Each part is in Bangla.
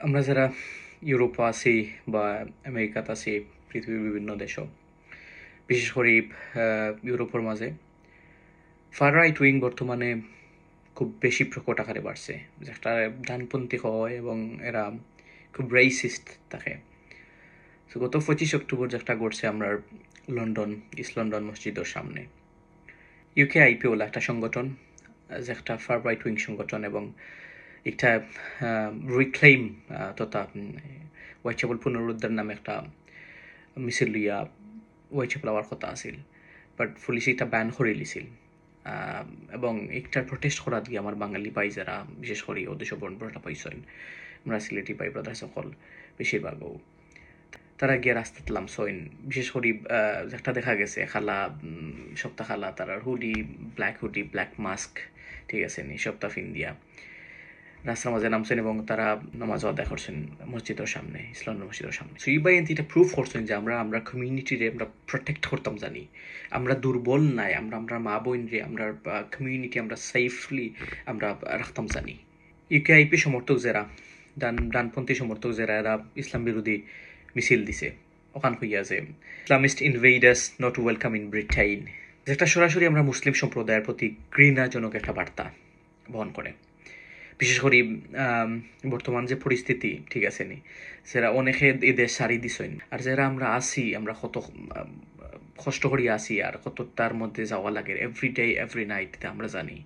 আমরা যারা ইউরোপে আছি বা আমেরিকাতে আছি, পৃথিবীর বিভিন্ন দেশও, বিশেষ করে ইউরোপের মাঝে ফার রাইট উইং বর্তমানে খুব বেশি প্রকট আকারে বাড়ছে। একটা ডানপন্থী হয় এবং এরা খুব রেসিস্ট থাকে। তো গত পঁচিশ অক্টোবর যেটা ঘটছে আমরা লন্ডন, ইস্ট লন্ডন মসজিদের সামনে। ইউকে আইপিওল একটা সংগঠন যে একটা ফার রাইট উইং সংগঠন এবং একটা রিক্লেইম তথা হোয়াইট চ্যাপল পুনরুদ্ধার নামে একটা মিছিল লইয়া হোয়াইট চ্যাপল আওয়ার কথা আছিল। বাট পুলিশ এটা ব্যান করে লিছিল এবং একটার প্রটেস্ট করা দিয়ে আমার বাঙালি ভাই যারা, বিশেষ করে ওদেশ বর্ণটা পাইছেন, আমরা সিলেটি ভাই ব্রাদার সকল বেশিরভাগও। তারা গিয়ে রাস্তাত লামসইন বিশেষ করে একটা দেখা গেছে, খালা সপ্তাহ খালা, তারা hoodie black hoodie black mask ঠিক আছে নি সপ্তাহ ফিন দিয়া। রাস্তার নামছেন এবং তারা নামাজ আদায় করছেন মসজিদের সামনে, ইসলাম মসজিদের সামনে। সো এই বাইন এটা প্রুফ করছেন যে আমরা আমরা কমিউনিটিরে আমরা প্রোটেক্ট করতাম জানি। আমরা দুর্বল নাই, আমরা আমরা মা বোন রে আমরা কমিউনিটি আমরা সেফলি আমরা রাখতাম জানি। ইউকে আইপি সমর্থক যারা, ডান, ডানপন্থী সমর্থক যারা, এরা ইসলাম বিরোধী মিছিল দিছে। ওখান হইয়া যে Islamist invaders not welcome in Britain যেটা সরাসরি আমরা মুসলিম সম্প্রদায়ের প্রতি ঘৃণাজনক একটা বার্তা বহন করে। বিশেষ করে বর্তমান যে পরিস্থিতি, ঠিক আছে নি? যারা অনেকে এই দেশ সারি দিছেন, আর যারা আমরা আসি আমরা কত কষ্ট করি আসি আর কত তার মধ্যে যাওয়া লাগে এভরি ডে এভরি নাইট এটা আমরা জানি।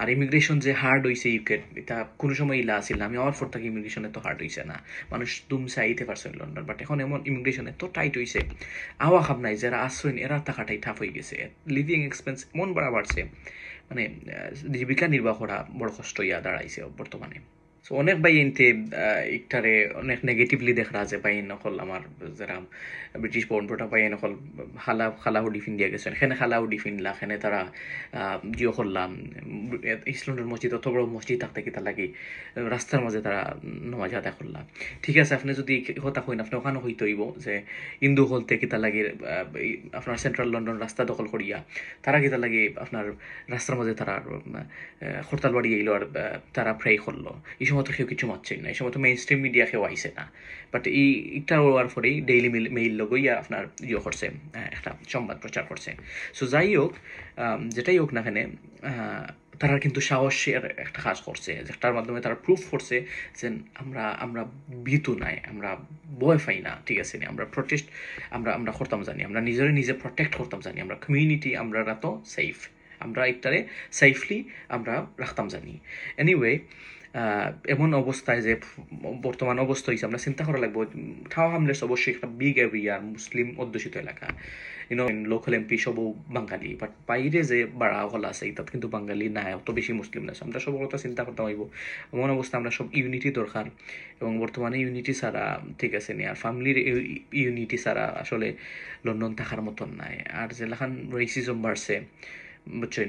আর ইমিগ্রেশন যে হার্ড হয়েছে ইউকে এটা কোনো সময় ইলা আসিল না। আমি আমার ফোর থাকি ইমিগ্রেশন এত হার্ড হয়েছে না। মানুষ দুমসে আইতে পারছেন লন্ডন বাট এখন এমন ইমিগ্রেশন এত টাইট হয়েছে আওয়া খাব নাই, যারা আসছেন এরা টাকাটাই টাফ হয়ে গেছে। লিভিং এক্সপেন্স এমন বাড়া বাড়ছে। মানে জীবিকা নির্বাহ করা বড় কষ্ট ইয়া দাঁড়াইছে বর্তমানে অনেক বাই এনতে একটারে অনেক নেগেটিভলি দেখা যায় বাইন নকল আমার যারা ব্রিটিশ বর্ণ প্রোটা বাইন নকল খালা খালা হুডি ফিন দিয়া গেছেন। এখানে খালা হুডি ফিনলা এখানে তারা জিও করলাম ইসলামের মসজিদ, অত বড় মসজিদ থাকতে কি তার লাগি, রাস্তার মাঝে তারা নমাজ আদায় করলাম ঠিক আছে, আপনি যদি হতা হইন আপনি ওখানে হইতে হইব যে হিন্দু হলতে কি তার লাগে আপনার সেন্ট্রাল লন্ডন রাস্তা দখল করিয়া, তারা কি তার লাগে আপনার রাস্তার মাঝে তারা হরতাল বাড়ি গেল আর তারা প্রে করল। এই সময় তো কেউ কিছু মারছেন না এই সময় তো মেইন স্ট্রিম মিডিয়া কেউ আইসে না। বাট এই এটা হওয়ার পরেই ডেইলি মেইল লগইয়া আপনার ইয়ে করছে একটা সংবাদ প্রচার করছে। সো যাই হোক যেটাই হোক না কেন তারা কিন্তু সাহসের একটা কাজ করছে যেটার মাধ্যমে তারা প্রুফ করছে যে আমরা আমরা ভীতু নাই, আমরা ভয় পাই না, ঠিক আছে আমরা প্রটেস্ট আমরা আমরা করতাম জানি, আমরা নিজেরে নিজে প্রটেক্ট করতাম জানি, আমরা কমিউনিটি আমরা তো সেফ আমরা একটারে সেফলি আমরা রাখতাম জানি। এনিওয়ে এমন অবস্থায় যে বর্তমান অবস্থা হয়েছে আমরা চিন্তা করা লাগবো ঠাও হামলেস অবশ্যই একটা বিগ এরিয়ার মুসলিম অধ্যুষিত এলাকা। ইউনো লোকাল এমপি সবও বাঙালি বাট বাইরে যে বাড়া হল আছে তাত কিন্তু বাঙালি নাই অত বেশি মুসলিম না। আমরা সব কথা চিন্তা করতে হইব। এমন অবস্থা, আমরা সব ইউনিটি দরকার, এবং বর্তমানে ইউনিটি ছাড়া ঠিক আছে নি, আর ফ্যামিলির ইউনিটি ছাড়া আসলে লন্ডন থাকার মতন নাই। আর যেলাখান রেসিজম বাড়ছে বুঝছেন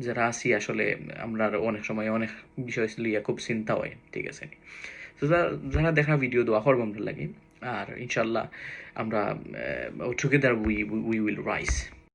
যারা আছি আসলে আমরা অনেক সময় অনেক বিষয় লিয়া খুব চিন্তা হয়, ঠিক আছে? তো যারা- যারা দেখা ভিডিও দোয়া করব আমরা লাগে। আর ইনশাল্লাহ আমরা together we we will rise